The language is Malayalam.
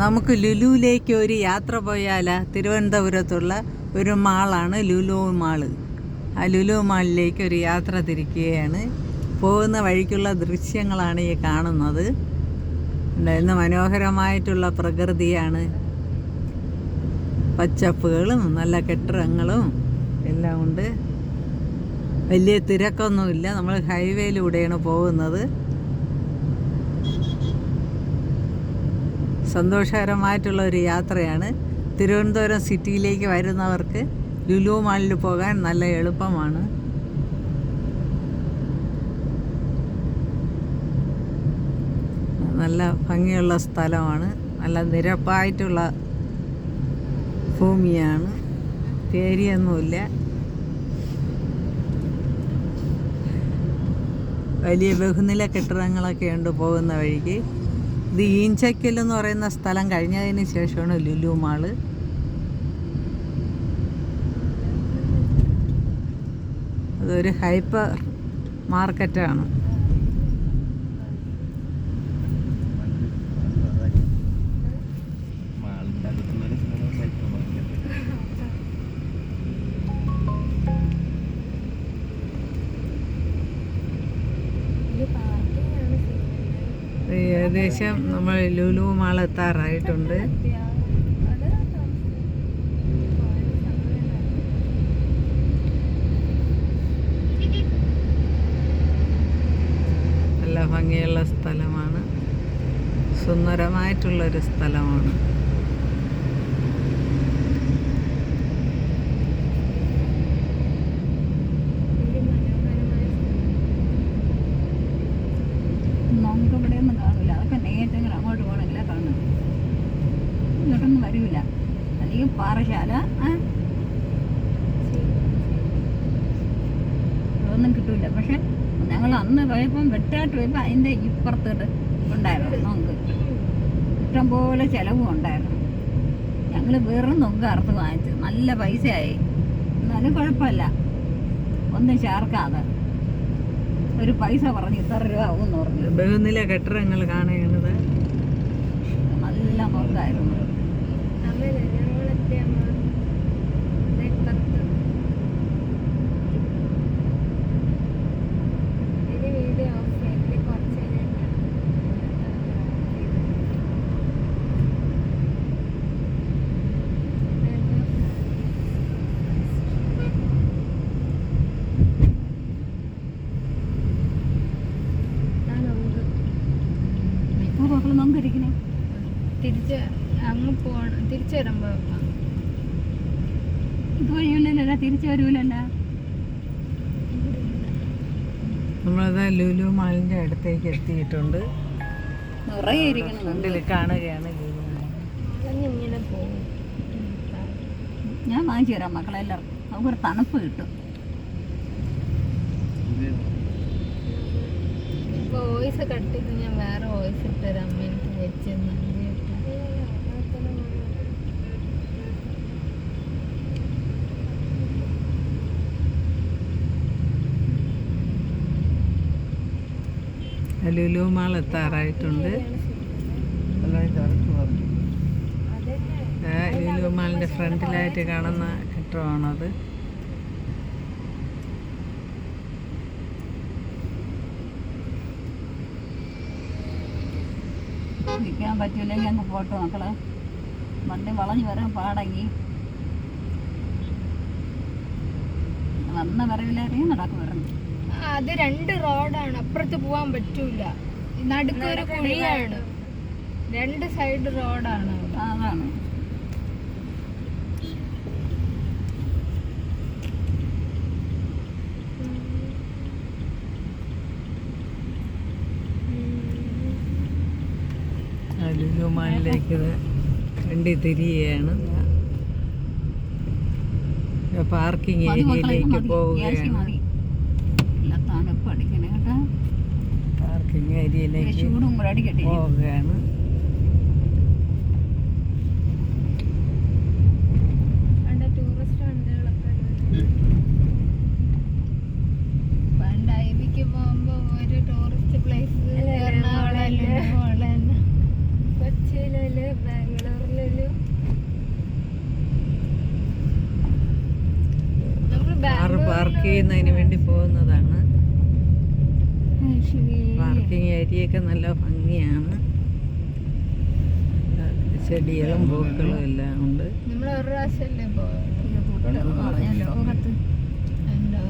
നമുക്ക് ലുലുവിലേക്ക് ഒരു യാത്ര പോയാൽ തിരുവനന്തപുരത്തുള്ള ഒരു മാളാണ് ലുലു മാൾ. ആ ലുലു മാളിലേക്ക് ഒരു യാത്ര തിരിക്കുകയാണ്. പോകുന്ന വഴിക്കുള്ള ദൃശ്യങ്ങളാണ് ഈ കാണുന്നത്. ഇന്ന് മനോഹരമായിട്ടുള്ള പ്രകൃതിയാണ്. പച്ചപ്പുകളും നല്ല കെട്ടിടങ്ങളും എല്ലാം ഉണ്ട്. വലിയ തിരക്കൊന്നുമില്ല. നമ്മൾ ഹൈവേയിലൂടെയാണ് പോകുന്നത്. സന്തോഷകരമായിട്ടുള്ള ഒരു യാത്രയാണ്. തിരുവനന്തപുരം സിറ്റിയിലേക്ക് വരുന്നവർക്ക് ലുലു മാളിൽ പോകാൻ നല്ല എളുപ്പമാണ്. നല്ല ഭംഗിയുള്ള സ്ഥലമാണ്. നല്ല നിരപ്പായിട്ടുള്ള ഭൂമിയാണ്. പേരിയൊന്നുമില്ല. വലിയ ബഹുനില കെട്ടിടങ്ങളൊക്കെ ഉണ്ട് പോകുന്ന വഴിക്ക്. ഇത് ഈഞ്ചക്കൽ എന്ന് പറയുന്ന സ്ഥലം കഴിഞ്ഞതിന് ശേഷമാണ് ലുലു മാൾ. അതൊരു ഹൈപ്പർ മാർക്കറ്റാണ്. ഏകദേശം നമ്മൾ ലുലു മാൾ എത്താറായിട്ടുണ്ട്. നല്ല ഭംഗിയുള്ള സ്ഥലമാണ്. സുന്ദരമായിട്ടുള്ളൊരു സ്ഥലമാണ് നമുക്ക് ഇവിടെ ഒന്നും നേരത്തെങ്കിലും അങ്ങോട്ട് പോകണമെങ്കിൽ കാണുന്നത് ഇങ്ങോട്ടൊന്നും വരില്ല അല്ലെങ്കിൽ പാറശാല ഒന്നും കിട്ടൂല. പക്ഷെ ഞങ്ങൾ അന്ന് പോയപ്പം വെട്ടാട്ട് പോയപ്പോൾ അതിന്റെ ഇപ്പുറത്തോട്ട് ഉണ്ടായിരുന്നു നമുക്ക് ഇഷ്ടംപോലെ ചിലവും ഉണ്ടായിരുന്നു. ഞങ്ങൾ വെറും നൊങ്ക് അറുത്ത് വാങ്ങിച്ചു. നല്ല പൈസയായി. എന്നാലും കുഴപ്പമില്ല. ഒന്നും ചേർക്കാതെ. ഒരു പൈസ പറഞ്ഞു ഇത്ര രൂപ ആവും എന്ന് പറഞ്ഞു. ബഹുനില കെട്ടിടങ്ങൾ കാണുന്നത്. നല്ല നോക്കായിരുന്നു നോക്കിയിരിക്കണേ തിരിച്ച് അങ്ങ് പോണം തിരിച്ചു വരുമ്പോ ഇത് വഴിയില്ലല്ലോ തിരിച്ചു വരൂലല്ല. നമ്മളത് ലുലു മാളിന്റെ അടുത്തേക്ക് എത്തിയിട്ടുണ്ട്. ഫ്രണ്ടിൽ കാണുകയാണ് ലുലു ഞാൻ വാങ്ങിച്ചു തരാം മക്കളെല്ലാം അവർക്ക് തണുപ്പ് കിട്ടും. വോയിസ് കട്ട് ചെയ്ത് ഞാൻ വേറെ വോയിസ് ഇട്ടുതരാം അമ്മ എനിക്ക് വെച്ചെന്ന് ലുലു മാൾ എത്താറായിട്ടുണ്ട്. ലുലു മാളിന്റെ ഫ്രണ്ടിലായിട്ട് കാണുന്ന കെട്ടിടമാണത് നിൽക്കാൻ പറ്റൂലെങ്കിൽ അങ്ങ് പോട്ടെ മക്കൾ. വണ്ടി വളഞ്ഞു വരാൻ പാടങ്ങി വന്ന വരവിലേറിയും നടക്കു വരണം. അത് രണ്ട് റോഡാണ്. അപ്പുറത്ത് പോവാൻ പറ്റൂല. നടുക്കൊരു കുഴിയാണ്. രണ്ട് സൈഡ് റോഡാണ്. അതാണ് ആ ലുലു മാളിലേക്ക് വണ്ടി തിരിയുകയാണ് പാർക്കിംഗ് ഏരിയയിലേക്ക് പോവുകയാണ്. പാർക്കിംഗ് ഏരിയയിലേക്ക് പോവുകയാണ്. ബാംഗ്ലൂരിലൊരു കാറ് പാർക്ക് ചെയ്യുന്നതിന് വേണ്ടി പോകുന്നതാണ്. പാർക്കിംഗ് ഏരിയയൊക്കെ നല്ല ഭംഗിയാണ്. ചെടികളും പൂക്കളും എല്ലാം ഉണ്ട്. നമ്മൾ ഒരു പ്രാവശ്യമല്ലേ പോയത്? ലോകത്ത് എന്താ